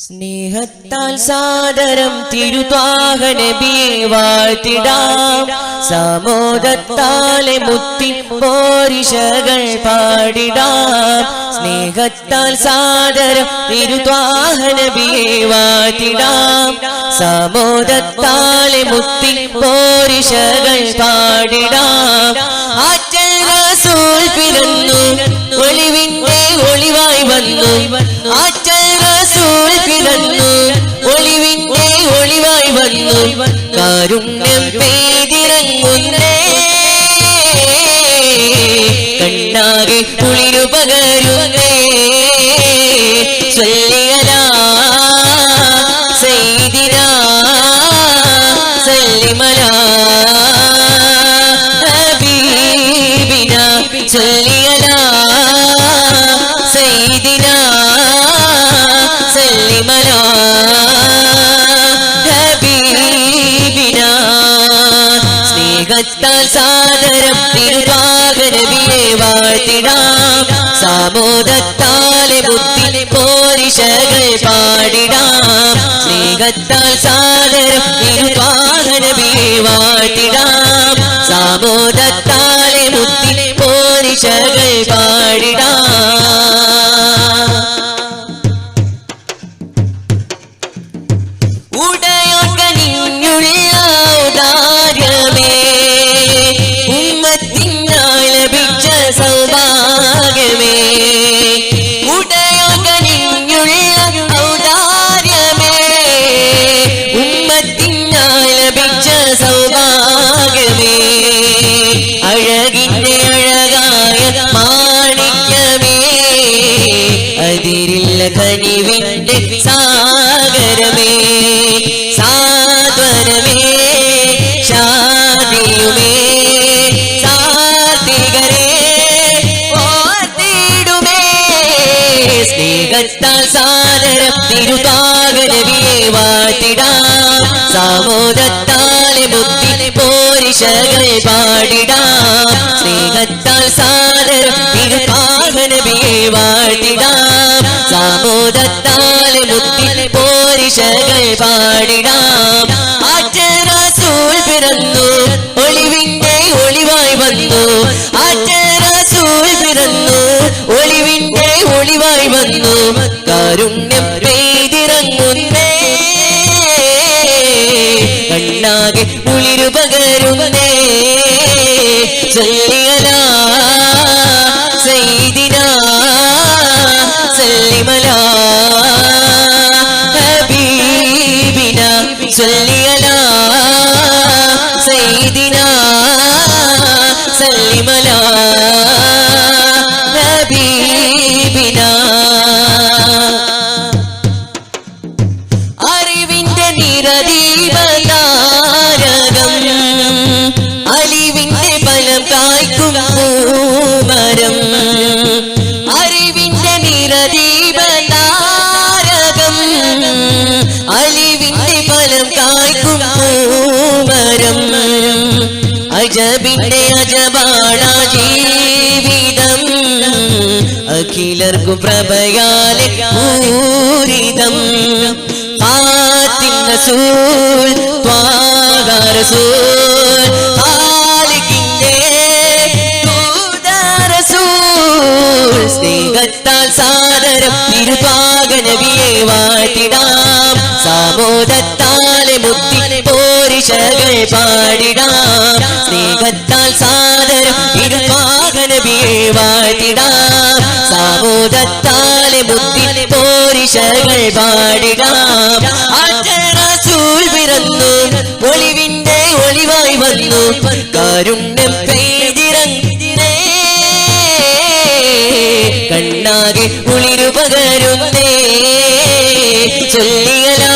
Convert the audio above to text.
സ്നേഹത്താൽ സാദരം തിരുത്വാഹനബിയെ വാഴ്ത്തിടാം. സമോദത്താലെ മുത്തി പോരിഷകൾ പാടിടാം. സ്നേഹത്താൽ സാദരം തിരുത്വാഹനബിയെ വാഴ്ത്തിടാം. സമോദത്താലെ മുത്തി പോരിഷകൾ പാടിടാം. ആറ്റൽ റസൂൽ പിറന്നു ഒളിവിന്റെ ഒളിവായി വന്നു. കാരുണ്യം പെയ്തിറങ്ങുന്നേ കണ്ണാകെ കുളിരു സ്നേഹത്താൽ സാദരം തിരുവാകരവിയെ വാഴ്ത്തിടാം. സാമോദത്താലെ ബുദ്ധി പോരിശകൾ പാടിടാം. സ്നേഹത്താൽ സാദരം തിരുവാകരവിയെ വാഴ്ത്തിടാം. സാത്വികരേ ഓർത്തിടുമേ. സ്നേഹത്താൽ സാദരം തിരുതാകരവിയെ വാഴ്ത്തിടാം. സാമോദത്താലെ ബുദ്ധി പോരിഷകൾ പാടിടാം. സ്നേഹത്താൽ സാദരം സാമോദത്താലെ ബുദ്ധി പോരിഷകൾ പാടിടാം. ആറ്ററസൂൽ പിറന്നു. ഒളിവിന്റെ ഒളിവായി വന്നു. ആറ്ററസൂൽ പിറന്നു. ഒളിവിന്റെ ഒളിവായി വന്നു. കാരുണ്യം പെയ്തിറങ്ങുന്നേ. കണ്ണാകെ കുളിരു പകരുന്നേ. ചൊല്ലിയലാ അജബിന്റെ അജബാണ ജീവിതം. അഖിലർക്കു പ്രഭയാലെ പൂരിതം. റസൂൽ റസൂൽ റസൂൽ. സ്നേഹത്താൽ സാദരം തിരുത്വാഗ വാട്ടിടാം സാമോദത്താലെ മുത്തി പോരിഷകൾ പാടിടാം. വാഴ്ത്തിടാം സാമോദത്താലെ ബുദ്ധി പോരിശകൾ പാടിടാം അജറസൂൽ പിറന്നു ഒളിവിന്റെ ഒളിവായി വന്നു. കാരുണ്യം പെയ്തിറങ്ങേ കണ്ണാകെ ഉളിരു പകരുന്നേ ചൊല്ലിയലാ